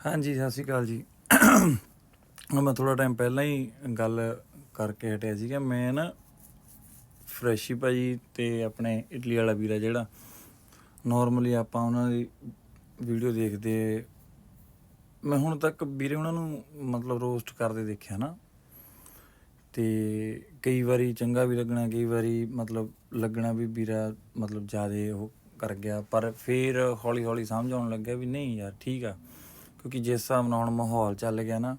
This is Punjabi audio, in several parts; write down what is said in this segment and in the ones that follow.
ਹਾਂਜੀ, ਸਤਿ ਸ਼੍ਰੀ ਅਕਾਲ ਜੀ। ਹੁਣ ਮੈਂ ਥੋੜਾ ਟਾਈਮ ਪਹਿਲਾਂ ਹੀ ਗੱਲ ਕਰਕੇ ਹਟਿਆ ਸੀਗਾ। ਮੈਂ ਨਾ ਫਰੈਸ਼ੀ ਭਾਜੀ ਤੇ ਆਪਣੇ ਇਟਲੀ ਵਾਲਾ ਵੀਰਾ ਜਿਹੜਾ ਨਾਰਮਲੀ ਆਪਾਂ ਉਹਨਾਂ ਦੀ ਵੀਡੀਓ ਦੇਖਦੇ ਮੈਂ ਹੁਣ ਤੱਕ ਵੀਰੇ ਉਹਨਾਂ ਨੂੰ ਮਤਲਬ ਰੋਸਟ ਕਰਦੇ ਦੇਖਿਆ ਨਾ। ਤੇ ਕਈ ਵਾਰੀ ਚੰਗਾ ਵੀ ਲੱਗਣਾ, ਕਈ ਵਾਰੀ ਮਤਲਬ ਲੱਗਣਾ ਵੀ ਵੀਰਾ ਮਤਲਬ ਜ਼ਿਆਦਾ ਉਹ ਕਰ ਗਿਆ। ਪਰ ਫਿਰ ਹੌਲੀ ਹੌਲੀ ਸਮਝ ਆਉਣ ਲੱਗਿਆ ਵੀ ਨਹੀਂ ਯਾਰ, ਠੀਕ ਆ। ਕਿਉਂਕਿ ਜਿਸ ਹਿਸਾਬ ਨਾਲ ਹੁਣ ਮਾਹੌਲ ਚੱਲ ਗਿਆ ਨਾ,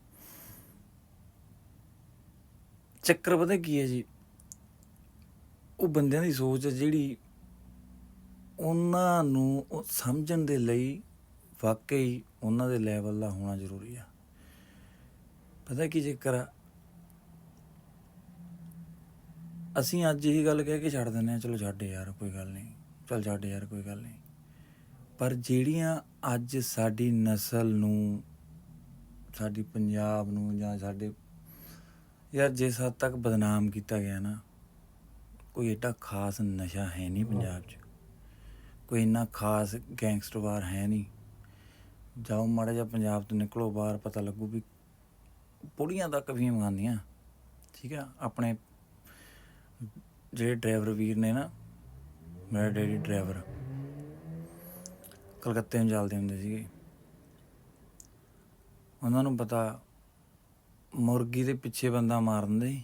ਚੱਕਰ ਪਤਾ ਕੀ ਹੈ ਜੀ? ਉਹ ਬੰਦਿਆਂ ਦੀ ਸੋਚ ਹੈ ਜਿਹੜੀ ਉਹਨਾਂ ਨੂੰ ਉਹ ਸਮਝਣ ਦੇ ਲਈ ਵਾਕਈ ਉਹਨਾਂ ਦੇ ਲੈਵਲ ਦਾ ਹੋਣਾ ਜ਼ਰੂਰੀ ਆ। ਪਤਾ ਕੀ ਚੱਕਰ ਆ? ਅਸੀਂ ਅੱਜ ਇਹੀ ਗੱਲ ਕਹਿ ਕੇ ਛੱਡ ਦਿੰਦੇ ਆ ਚਲੋ ਛੱਡ ਯਾਰ, ਕੋਈ ਗੱਲ ਨਹੀਂ, ਚਲ ਛੱਡ ਯਾਰ, ਕੋਈ ਗੱਲ ਨਹੀਂ। ਪਰ ਜਿਹੜੀਆਂ ਅੱਜ ਸਾਡੀ ਨਸਲ ਨੂੰ, ਸਾਡੀ ਪੰਜਾਬ ਨੂੰ ਜਾਂ ਸਾਡੇ, ਯਾਰ ਜਿਸ ਹੱਦ ਤੱਕ ਬਦਨਾਮ ਕੀਤਾ ਗਿਆ ਨਾ, ਕੋਈ ਏਡਾ ਖਾਸ ਨਸ਼ਾ ਹੈ ਨਹੀਂ ਪੰਜਾਬ 'ਚ। ਕੋਈ ਇੰਨਾ ਖਾਸ ਗੈਂਗਸਟਰਵਾਰ ਹੈ ਨਹੀਂ। ਜਾਓ ਮਾੜਾ ਜਿਹਾ ਪੰਜਾਬ ਤੋਂ ਨਿਕਲੋ, ਬਾਹਰ ਪਤਾ ਲੱਗੂ ਵੀ ਪੁੜੀਆਂ ਤੱਕ ਵੀ ਮੰਗਾਉਂਦੀਆਂ। ਠੀਕ ਆ, ਆਪਣੇ ਜਿਹੜੇ ਡਰਾਈਵਰ ਵੀਰ ਨੇ ਨਾ, ਮੇਰਾ ਡੈਡੀ ਡਰਾਈਵਰ ਕਲਕੱਤੇ ਨੂੰ ਚੱਲਦੇ ਹੁੰਦੇ ਸੀਗੇ। ਉਹਨਾਂ ਨੂੰ ਪਤਾ ਮੁਰਗੀ ਦੇ ਪਿੱਛੇ ਬੰਦਾ ਮਾਰ ਦਿੰਦੇ ਸੀ।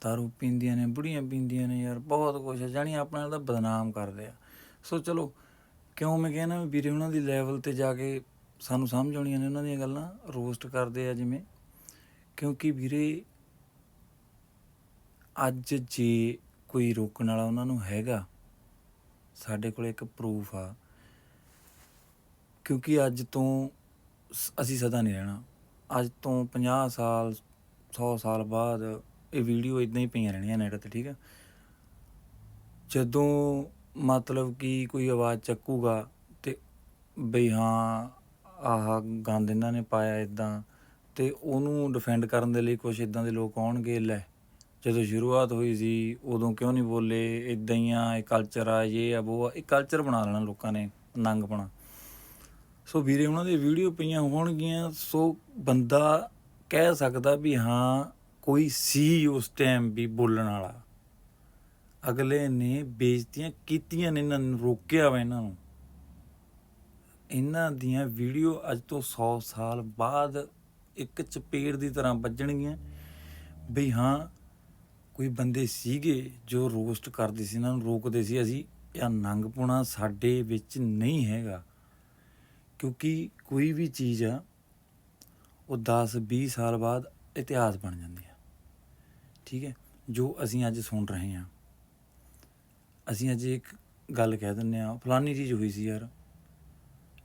ਦਾਰੂ ਪੀਂਦੀਆਂ ਨੇ, ਬੁੜੀਆਂ ਪੀਂਦੀਆਂ ਨੇ ਯਾਰ, ਬਹੁਤ ਕੁਛ ਹੈ ਜਾਣੀ ਆਪਣੇ ਤਾਂ ਬਦਨਾਮ ਕਰਦੇ ਆ। ਸੋ ਚਲੋ, ਕਿਉਂ ਮੈਂ ਕਹਿੰਦਾ ਵੀਰੇ, ਉਹਨਾਂ ਦੀ ਲੈਵਲ ਤੇ ਜਾ ਕੇ ਸਾਨੂੰ ਸਮਝ ਆਉਣੀਆਂ ਨੇ ਉਹਨਾਂ ਦੀਆਂ ਗੱਲਾਂ ਰੋਸਟ ਕਰਦੇ ਆ ਜਿਵੇਂ। ਕਿਉਂਕਿ ਵੀਰੇ, ਅੱਜ ਜੇ ਕੋਈ ਰੋਕਣ ਵਾਲਾ ਉਹਨਾਂ ਨੂੰ ਹੈਗਾ ਸਾਡੇ ਕੋਲ ਇੱਕ ਪ੍ਰੂਫ ਆ। ਕਿਉਂਕਿ ਅੱਜ ਤੋਂ ਸ- ਅਸੀਂ ਸਦਾ ਨਹੀਂ ਰਹਿਣਾ। ਅੱਜ ਤੋਂ 50 ਸਾਲ 100 ਸਾਲ ਬਾਅਦ ਇਹ ਵੀਡੀਓ ਇਦਾਂ ਹੀ ਪਈਆਂ ਰਹਿਣੀਆਂ ਨੈਟ ਤੇ, ਠੀਕ ਆ? ਜਦੋਂ ਮਤਲਬ ਕਿ ਕੋਈ ਆਵਾਜ਼ ਚੱਕੂਗਾ ਤੇ ਬਈ ਹਾਂ, ਆਹ ਗੰਦ ਇਹਨਾਂ ਨੇ ਪਾਇਆ ਇਦਾਂ ਤੇ ਉਹਨੂੰ ਡਿਫੈਂਡ ਕਰਨ ਦੇ ਲਈ ਕੁਝ ਇਦਾਂ ਦੇ ਲੋਕ ਆਉਣਗੇ, ਲੈ। ਜਦੋਂ ਸ਼ੁਰੂਆਤ ਹੋਈ ਸੀ, ਉਦੋਂ ਕਿਉਂ ਨਹੀਂ ਬੋਲੇ? ਇਦਾਂ ਹੀ ਆ, ਇਹ ਕਲਚਰ ਆ, ਇਹ ਆ, ਉਹ ਆ, ਇਹ ਕਲਚਰ ਬਣਾ ਲੈਣਾ ਲੋਕਾਂ ਨੇ ਨੰਗਪਣਾ ਸੋ ਵੀਰੇ, ਉਹਨਾਂ ਦੀ ਵੀਡੀਓ ਪਈਆਂ ਹੋਣਗੀਆਂ, ਸੋ ਬੰਦਾ ਕਹਿ ਸਕਦਾ ਵੀ ਹਾਂ, ਕੋਈ ਸੀ ਉਸ ਟਾਈਮ ਵੀ ਬੋਲਣ ਵਾਲਾ। ਅਗਲੇ ਨੇ ਬੇਇੱਜ਼ਤੀਆਂ ਕੀਤੀਆਂ ਨੇ, ਇਹਨਾਂ ਨੂੰ ਰੋਕਿਆ ਵਾ ਇਹਨਾਂ ਨੂੰ। ਇਹਨਾਂ ਦੀਆਂ ਵੀਡੀਓ ਅੱਜ ਤੋਂ 100 ਸਾਲ ਬਾਅਦ ਇੱਕ ਚਪੇੜ ਦੀ ਤਰ੍ਹਾਂ ਵੱਜਣਗੀਆਂ, ਵੀ ਹਾਂ ਕੋਈ ਬੰਦੇ ਸੀਗੇ ਜੋ ਰੋਸਟ ਕਰਦੇ ਸੀ, ਇਹਨਾਂ ਨੂੰ ਰੋਕਦੇ ਸੀ, ਅਸੀਂ ਇਹ ਨੰਗਪੁਣਾ ਸਾਡੇ ਵਿੱਚ ਨਹੀਂ ਹੈਗਾ। ਕਿਉਂਕਿ ਕੋਈ ਵੀ ਚੀਜ਼ ਆ, ਉਹ 10 20 ਸਾਲ ਬਾਅਦ ਇਤਿਹਾਸ ਬਣ ਜਾਂਦੀ ਆ। ਠੀਕ ਹੈ? ਜੋ ਅਸੀਂ ਅੱਜ ਸੁਣ ਰਹੇ ਹਾਂ। ਅਸੀਂ ਅੱਜ ਇੱਕ ਗੱਲ ਕਹਿ ਦਿੰਨੇ ਆ ਫਲਾਨੀ ਚੀਜ਼ ਹੋਈ ਸੀ ਯਾਰ।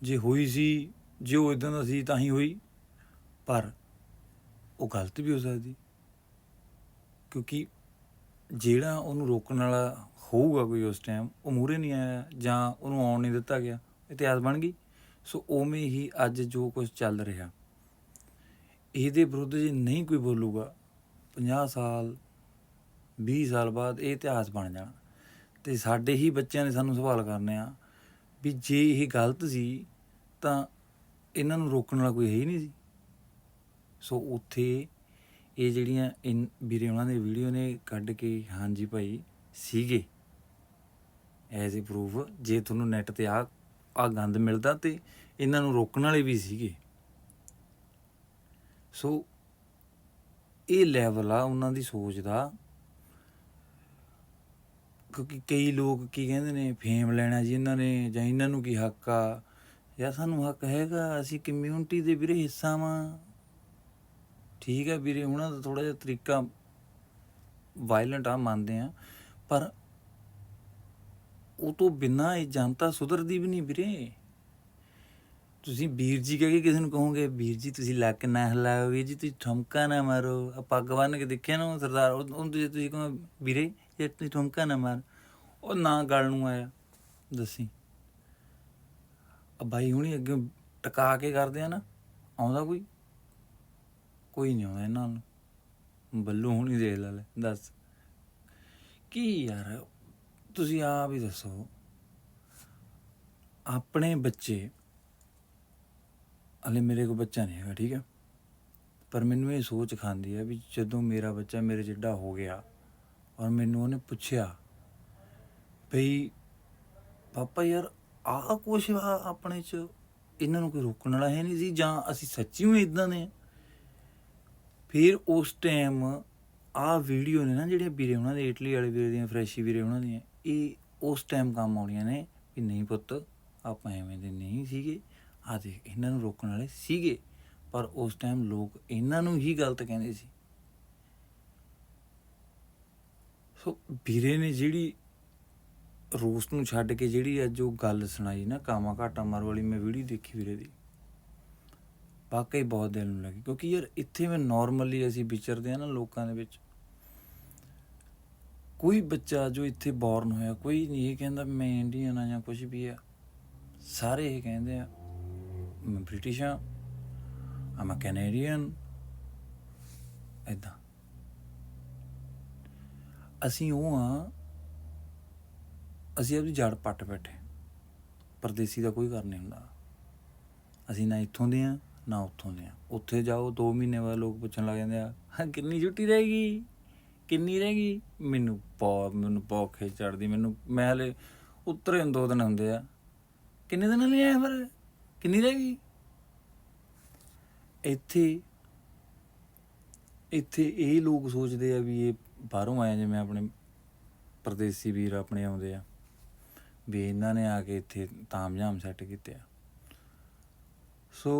ਜੇ ਹੋਈ ਸੀ, ਜੇ ਉਹ ਇਦਾਂ ਦਾ ਸੀ ਤਾਂ ਹੀ ਹੋਈ। ਪਰ ਉਹ ਗਲਤ ਵੀ ਹੋ ਸਕਦੀ। ਕਿਉਂਕਿ ਜਿਹੜਾ ਉਹਨੂੰ ਰੋਕਣ ਵਾਲਾ ਹੋਊਗਾ ਕੋਈ ਉਸ ਟਾਈਮ ਉਹ ਮੂਰੇ ਨਹੀਂ ਆਇਆ ਜਾਂ ਉਹਨੂੰ ਆਉਣ ਨਹੀਂ ਦਿੱਤਾ ਗਿਆ, ਇਤਿਹਾਸ ਬਣ ਗਈ। ਸੋ ਉਵੇਂ ਹੀ ਅੱਜ ਜੋ ਕੁਝ ਚੱਲ ਰਿਹਾ, ਇਹਦੇ ਵਿਰੁੱਧ ਜੇ ਨਹੀਂ ਕੋਈ ਬੋਲੂਗਾ 50 ਸਾਲ 20 ਸਾਲ ਬਾਅਦ ਇਹ ਇਤਿਹਾਸ ਬਣ ਜਾਣਾ। ਤੇ ਸਾਡੇ ਹੀ ਬੱਚਿਆਂ ਨੇ ਸਾਨੂੰ ਸਵਾਲ ਕਰਨੇ ਆ ਵੀ ਜੇ ਇਹ ਗਲਤ ਸੀ, ਤਾਂ ਇਹਨਾਂ ਨੂੰ ਰੋਕਣ ਵਾਲਾ ਕੋਈ ਹੈ ਹੀ ਨਹੀਂ ਸੀ। ਸੋ ਉੱਥੇ ਇਹ ਜਿਹੜੀਆਂ ਇਨ ਵੀਰੇ ਉਹਨਾਂ ਦੇ ਵੀਡੀਓ ਨੇ ਕੱਢ ਕੇ, ਹਾਂਜੀ ਭਾਈ, ਸੀਗੇ। ਐਜ਼ ਅ ਪ੍ਰੂਫ ਜੇ ਤੁਹਾਨੂੰ ਨੈਟ ਤੇ ਆ ਆ ਗੰਦ ਮਿਲਦਾ ਤੇ ਇਹਨਾਂ ਨੂੰ ਰੋਕਣ ਵਾਲੇ ਵੀ ਸੀਗੇ। ਸੋ ਇਹ ਲੈਵਲ ਆ ਉਹਨਾਂ ਦੀ ਸੋਚ ਦਾ। ਕਿਉਂਕਿ ਕਈ ਲੋਕ ਕੀ ਕਹਿੰਦੇ ਨੇ ਫੇਮ ਲੈਣਾ ਜੀ ਇਹਨਾਂ ਨੇ ਜਾਂ ਇਹਨਾਂ ਨੂੰ ਕੀ ਹੱਕ ਆ? ਜਾਂ ਸਾਨੂੰ ਹੱਕ ਹੈਗਾ, ਅਸੀਂ ਕਮਿਊਨਿਟੀ ਦੇ ਵੀਰੇ ਹਿੱਸਾ ਵਾਂ। ਠੀਕ ਹੈ ਵੀਰੇ, ਉਹਨਾਂ ਦਾ ਥੋੜਾ ਜਿਹਾ ਤਰੀਕਾ ਵਾਇਲੈਂਟ ਆ, ਮੰਨਦੇ ਆ ਪਰ ਉਹ ਤੋਂ ਬਿਨਾ ਇਹ ਜਨਤਾ ਸੁਧਰਦੀ ਵੀ ਨਹੀਂ ਵੀਰੇ। ਤੁਸੀਂ ਵੀਰ ਜੀ ਕਹਿ ਕੇ ਕਿਸੇ ਨੂੰ ਕਹੋਗੇ, ਵੀਰ ਜੀ ਤੁਸੀਂ ਲੱਕ ਨਾ ਹਿਲਾਓ ਵੀਰ ਜੀ, ਤੁਸੀਂ ਠਮਕਾ ਨਾ ਮਾਰੋ ਆ ਪੱਗ ਬੰਨ ਕੇ ਦੇਖਿਆ ਨਾ ਉਹ ਸਰਦਾਰ, ਉਹ- ਉਹਨੂੰ ਤੁਸੀਂ ਤੁਸੀਂ ਕਹੋ ਵੀਰੇ, ਜੇ ਤੁਸੀਂ ਠਮਕਾ ਨਾ ਮਾਰ, ਉਹ ਨਾ ਗੱਲ ਨੂੰ ਆਇਆ, ਦੱਸੀ। ਆ ਬਾਈ ਹੁਣੀ ਅੱਗੇ ਟਕਾ ਕੇ ਕਰਦੇ ਆ ਨਾ, ਆਉਂਦਾ ਕੋਈ? ਕੋਈ ਨਹੀਂ ਆਉਂਦਾ ਇਹਨਾਂ ਨੂੰ। ਬੱਲੂ ਹੁਣੀ ਦੇਖ ਲੈ ਲੈ, ਦੱਸ। ਕੀ ਯਾਰ, ਤੁਸੀਂ ਆਪ ਹੀ ਦੱਸੋ। ਆਪਣੇ ਬੱਚੇ, ਹਲੇ ਮੇਰੇ ਕੋਲ ਬੱਚਾ ਨਹੀਂ ਹੈਗਾ, ਠੀਕ ਹੈ? ਪਰ ਮੈਨੂੰ ਇਹ ਸੋਚ ਖਾਂਦੀ ਹੈ ਵੀ ਜਦੋਂ ਮੇਰਾ ਬੱਚਾ ਮੇਰੇ ਜਿੱਡਾ ਹੋ ਗਿਆ ਔਰ ਮੈਨੂੰ ਉਹਨੇ ਪੁੱਛਿਆ ਬਈ, ਪਾਪਾ ਯਾਰ, ਆਹ ਕੁਛ ਆ ਆਪਣੇ ਚ? ਇਹਨਾਂ ਨੂੰ ਕੋਈ ਰੋਕਣ ਵਾਲਾ ਹੈ ਨਹੀਂ ਸੀ ਜਾਂ ਅਸੀਂ ਸੱਚੀ ਹੀ ਇਦਾਂ ਦੇ ਆ ਫਿਰ ਉਸ ਟਾਈਮ ਆਹ ਵੀਡੀਓ ਨੇ ਨਾ ਜਿਹੜੇ ਵੀਰੇ ਉਹਨਾਂ ਦੇ ਇਟਲੀ ਵਾਲੇ ਵੀਰੇ ਦੀਆਂ, ਫਰੈਸ਼ੀ ਵੀਰੇ ਉਹਨਾਂ ਦੀਆਂ, ਇਹ ਉਸ ਟਾਈਮ ਕੰਮ ਆਉਣੀਆਂ ਨੇ ਵੀ ਨਹੀਂ ਪੁੱਤ, ਆਪਾਂ ਐਵੇਂ ਦੇ ਨਹੀਂ ਸੀਗੇ। ਆ ਦੇਖ, ਇਹਨਾਂ ਨੂੰ ਰੋਕਣ ਵਾਲੇ ਸੀਗੇ, ਪਰ ਉਸ ਟਾਈਮ ਲੋਕ ਇਹਨਾਂ ਨੂੰ ਹੀ ਗਲਤ ਕਹਿੰਦੇ ਸੀ। ਸੋ ਵੀਰੇ ਨੇ ਜਿਹੜੀ ਰੋਸ ਨੂੰ ਛੱਡ ਕੇ ਜਿਹੜੀ ਅੱਜ ਉਹ ਗੱਲ ਸੁਣਾਈ ਨਾ ਕਾਮਾ ਘਾਟਾ ਮਾਰ ਵਾਲੀ ਮੈਂ ਵੀਡੀਓ ਦੇਖੀ ਵੀਰੇ ਦੀ। ਵਾਕਈ ਬਹੁਤ ਦਿਲ ਨੂੰ ਲੱਗੀ। ਕਿਉਂਕਿ ਯਾਰ ਇੱਥੇ ਮੈਂ ਨਾਰਮਲੀ ਅਸੀਂ ਵਿਚਰਦੇ ਆ ਨਾ ਲੋਕਾਂ ਦੇ ਵਿੱਚ। ਕੋਈ ਬੱਚਾ ਜੋ ਇੱਥੇ ਬੌਰਨ ਹੋਇਆ, ਕੋਈ ਨਹੀਂ ਇਹ ਕਹਿੰਦਾ ਮੈਂ ਇੰਡੀਅਨ ਆ ਜਾਂ ਕੁਝ ਵੀ ਆ ਸਾਰੇ ਇਹ ਕਹਿੰਦੇ ਆ, ਮੈਂ ਬ੍ਰਿਟਿਸ਼ ਆ I'm a Canadian ਇਦਾਂ ਅਸੀਂ ਉਹ ਆ ਅਸੀਂ ਆਪਣੀ ਜੜ ਪੱਟ ਬੈਠੇ। ਪਰਦੇਸੀ ਦਾ ਕੋਈ ਕਰ ਨਹੀਂ ਹੁੰਦਾ। ਅਸੀਂ ਨਾ ਇੱਥੋਂ ਦੇ ਆ ਨਾ ਉੱਥੋਂ ਦੇ ਆ ਉੱਥੇ ਜਾਓ 2 ਮਹੀਨੇ ਬਾਅਦ ਲੋਕ ਪੁੱਛਣ ਲੱਗ ਜਾਂਦੇ ਆ, ਹਾਂ, ਕਿੰਨੀ ਛੁੱਟੀ ਰਹੇਗੀ ਕਿੰਨੀ ਰਹੇਗੀ ਮੈਨੂੰ ਬਹੁਤ ਮੈਨੂੰ ਬਹੁਤ ਖੇ ਚੜਦੀ ਮੈਨੂੰ ਮੈਂ ਹਲੇ ਉਤਰੇ ਨੂੰ ਦੋ ਦਿਨ ਹੁੰਦੇ ਆ। ਕਿੰਨੇ ਦਿਨ ਲਈ ਆਇਆ ਫਿਰ? ਕਿੰਨੀ ਰਹੇਗੀ ਇੱਥੇ ਇੱਥੇ ਇਹ ਲੋਕ ਸੋਚਦੇ ਆ ਵੀ ਇਹ ਬਾਹਰੋਂ ਆਏ ਜਿਵੇਂ ਆਪਣੇ ਪਰਦੇਸੀ ਵੀਰ ਆਪਣੇ ਆਉਂਦੇ ਆ। ਵੀ ਇਹਨਾਂ ਨੇ ਆ ਕੇ ਇੱਥੇ ਤਾਮਝਾਮ ਸੈੱਟ ਕੀਤੇ ਆ। ਸੋ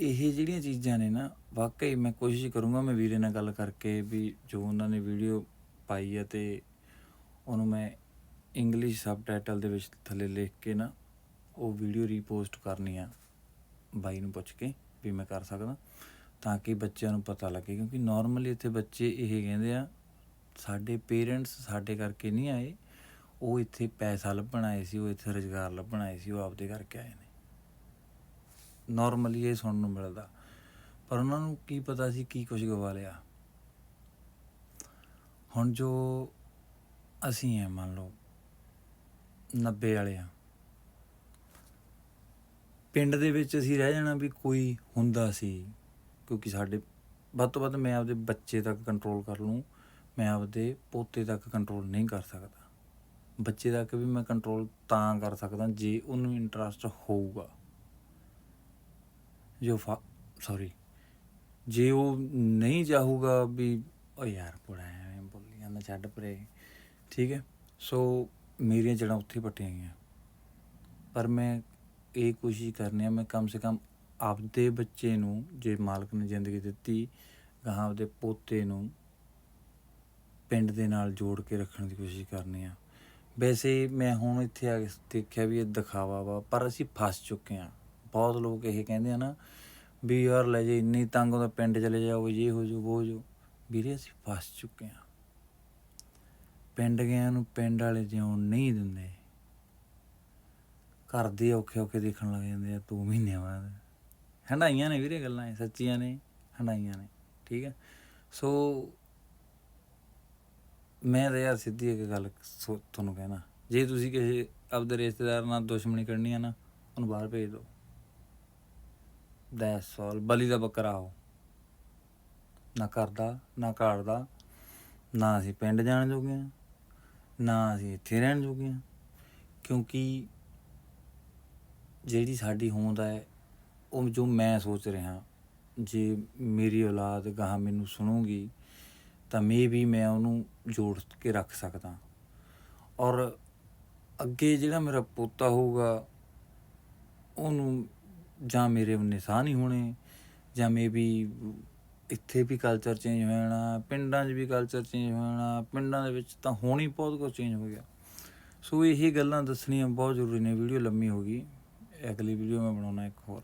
ਇਹ ਜਿਹੜੀਆਂ ਚੀਜ਼ਾਂ ਨੇ ਨਾ, ਵਾਕਈ ਮੈਂ ਕੋਸ਼ਿਸ਼ ਕਰੂੰਗਾ ਮੈਂ ਵੀਰੇ ਨਾਲ ਗੱਲ ਕਰਕੇ ਵੀ ਜੋ ਉਹਨਾਂ ਨੇ ਵੀਡੀਓ ਪਾਈ ਹੈ ਤੇ ਉਹਨੂੰ ਮੈਂ ਇੰਗਲਿਸ਼ ਸਬਟਾਈਟਲ ਦੇ ਵਿੱਚ ਥੱਲੇ ਲਿਖ ਕੇ ਨਾ ਉਹ ਵੀਡੀਓ ਰੀਪੋਸਟ ਕਰਨੀ ਆ ਬਾਈ ਨੂੰ ਪੁੱਛ ਕੇ ਵੀ ਮੈਂ ਕਰ ਸਕਦਾ, ਤਾਂ ਕਿ ਬੱਚਿਆਂ ਨੂੰ ਪਤਾ ਲੱਗੇ, ਕਿਉਂਕਿ ਨਾਰਮਲੀ ਇੱਥੇ ਬੱਚੇ ਇਹ ਕਹਿੰਦੇ ਆ, ਸਾਡੇ ਪੇਰੈਂਟਸ ਸਾਡੇ ਕਰਕੇ ਨਹੀਂ ਆਏ, ਉਹ ਇੱਥੇ ਪੈਸਾ ਲੱਭਣ ਆਏ ਸੀ, ਉਹ ਇੱਥੇ ਰੁਜ਼ਗਾਰ ਲੱਭਣ ਆਏ ਸੀ, ਉਹ ਆਪਦੇ ਕਰਕੇ ਆਏ ਨੇ। ਨਾਰਮਲੀ ਇਹ ਸੁਣਨ ਨੂੰ ਮਿਲਦਾ। ਪਰ ਉਹਨਾਂ ਨੂੰ ਕੀ ਪਤਾ ਸੀ ਕੀ ਕੁਝ ਗਵਾ ਲਿਆ ਹੁਣ ਜੋ ਅਸੀਂ ਹੈ ਮੰਨ ਲਓ 90 ਵਾਲੇ ਆ। ਪਿੰਡ ਦੇ ਵਿੱਚ ਅਸੀਂ ਰਹਿ ਜਾਣਾ ਵੀ ਕੋਈ ਹੁੰਦਾ ਸੀ, ਕਿਉਂਕਿ ਸਾਡੇ, ਵੱਧ ਤੋਂ ਵੱਧ ਮੈਂ ਆਪਦੇ ਬੱਚੇ ਤੱਕ ਕੰਟਰੋਲ ਕਰ ਲੂੰ, ਮੈਂ ਆਪਦੇ ਪੋਤੇ ਤੱਕ ਕੰਟਰੋਲ ਨਹੀਂ ਕਰ ਸਕਦਾ। ਬੱਚੇ ਤੱਕ ਵੀ ਮੈਂ ਕੰਟਰੋਲ ਤਾਂ ਕਰ ਸਕਦਾ ਜੇ ਉਹਨੂੰ ਇੰਟਰਸਟ ਹੋਊਗਾ। ਜੋ ਸੌਰੀ ਜੇ ਉਹ ਨਹੀਂ ਚਾਹੂਗਾ ਵੀ ਓ ਯਾਰ ਪੁੜਾ ਐਵੇਂ ਬੋਲੀ ਜਾਂਦਾ, ਛੱਡ ਪਰੇ। ਠੀਕ ਹੈ? ਸੋ ਮੇਰੀਆਂ ਜੜਾਂ ਉੱਥੇ ਪੱਟੀਆਂ ਗਈਆਂ। ਪਰ ਮੈਂ ਇਹ ਕੋਸ਼ਿਸ਼ ਕਰਨੀ ਆ, ਮੈਂ ਕਮ ਸੇ ਕਮ ਆਪਦੇ ਬੱਚੇ ਨੂੰ, ਜੇ ਮਾਲਕ ਨੇ ਜ਼ਿੰਦਗੀ ਦਿੱਤੀ, ਗਾਹਾਂ ਆਪਦੇ ਪੋਤੇ ਨੂੰ ਪਿੰਡ ਦੇ ਨਾਲ ਜੋੜ ਕੇ ਰੱਖਣ ਦੀ ਕੋਸ਼ਿਸ਼ ਕਰਨੀ ਆ। ਵੈਸੇ ਮੈਂ ਹੁਣ ਇੱਥੇ ਆ ਕੇ ਦੇਖਿਆ ਵੀ ਇਹ ਦਿਖਾਵਾ ਵਾ, ਪਰ ਅਸੀਂ ਫਸ ਚੁੱਕੇ ਆ। ਬਹੁਤ ਲੋਕ ਇਹ ਕਹਿੰਦੇ ਆ ਨਾ ਵੀ ਯਾਰ ਲੈ ਜੇ ਇੰਨੀ ਤੰਗ ਹੁੰਦਾ ਪਿੰਡ ਚਲੇ ਜਾਓ ਇਹ ਹੋ ਜਾਓ ਉਹ ਹੋ ਜਾਓ ਵੀਰੇ ਅਸੀਂ ਫਸ ਚੁੱਕੇ ਆ। ਪਿੰਡ ਗਿਆਂ ਨੂੰ ਪਿੰਡ ਵਾਲੇ ਜਿਉਣ ਨਹੀਂ ਦਿੰਦੇ। ਘਰ ਦੇ ਔਖੇ ਔਖੇ ਦੇਖਣ ਲੱਗ ਜਾਂਦੇ ਆ ਤੂੰ ਮਹੀਨੇ ਬਾਅਦ। ਹੰਡਾਈਆਂ ਨੇ ਵੀਰੇ ਗੱਲਾਂ, ਇਹ ਸੱਚੀਆਂ ਨੇ ਹੰਡਾਈਆਂ ਨੇ, ਠੀਕ ਹੈ ਸੋ ਮੈਂ ਤਾਂ ਯਾਰ ਸਿੱਧੀ ਇੱਕ ਗੱਲ ਸੋ- ਤੁਹਾਨੂੰ ਕਹਿਣਾ, ਜੇ ਤੁਸੀਂ ਕਿਸੇ ਆਪਦੇ ਰਿਸ਼ਤੇਦਾਰ ਨਾਲ ਦੁਸ਼ਮਣੀ ਕਰਨੀ ਆ ਨਾ, ਉਹਨੂੰ ਬਾਹਰ ਭੇਜ ਦਿਓ। ਦੈਟਸ ਆਲ ਬਲੀ ਦਾ ਬੱਕਰਾ ਹੋ ਨਾ ਘਰ ਨਾ ਕਾੜਦਾ, ਨਾ ਅਸੀਂ ਪਿੰਡ ਜਾਣ ਜੋਗੇ ਹਾਂ, ਨਾ ਅਸੀਂ ਇੱਥੇ ਰਹਿਣ ਜੋਗੇ ਹਾਂ। ਕਿਉਂਕਿ ਜਿਹੜੀ ਸਾਡੀ ਹੋਂਦ ਹੈ, ਉਹ ਜੋ ਮੈਂ ਸੋਚ ਰਿਹਾ, ਜੇ ਮੇਰੀ ਔਲਾਦ ਗਾਹਾਂ ਮੈਨੂੰ ਸੁਣੂਗੀ, ਤਾਂ ਮੇ ਵੀ ਮੈਂ ਉਹਨੂੰ ਜੋੜ ਕੇ ਰੱਖ ਸਕਦਾ। ਔਰ ਅੱਗੇ ਜਿਹੜਾ ਮੇਰਾ ਪੋਤਾ ਹੋਊਗਾ, ਉਹਨੂੰ ਜਾਂ ਮੇਰੇ ਉਨੇ ਸਾਹ ਨਹੀਂ ਹੋਣੇ, ਜਾਂ ਮੇ ਵੀ ਇੱਥੇ ਵੀ ਕਲਚਰ ਚੇਂਜ ਹੋ ਜਾਣਾ, ਪਿੰਡਾਂ 'ਚ ਵੀ ਕਲਚਰ ਚੇਂਜ ਹੋ ਜਾਣਾ, ਪਿੰਡਾਂ ਦੇ ਵਿੱਚ ਤਾਂ ਹੋਣੀ ਬਹੁਤ ਕੁਝ ਚੇਂਜ ਹੋ ਗਿਆ। ਸੋ ਇਹ ਗੱਲਾਂ ਦੱਸਣੀਆਂ ਬਹੁਤ ਜ਼ਰੂਰੀ ਨੇ, ਵੀਡੀਓ ਲੰਮੀ ਹੋ ਗਈ। ਅਗਲੀ ਵੀਡੀਓ ਮੈਂ ਬਣਾਉਣਾ ਇੱਕ ਹੋਰ।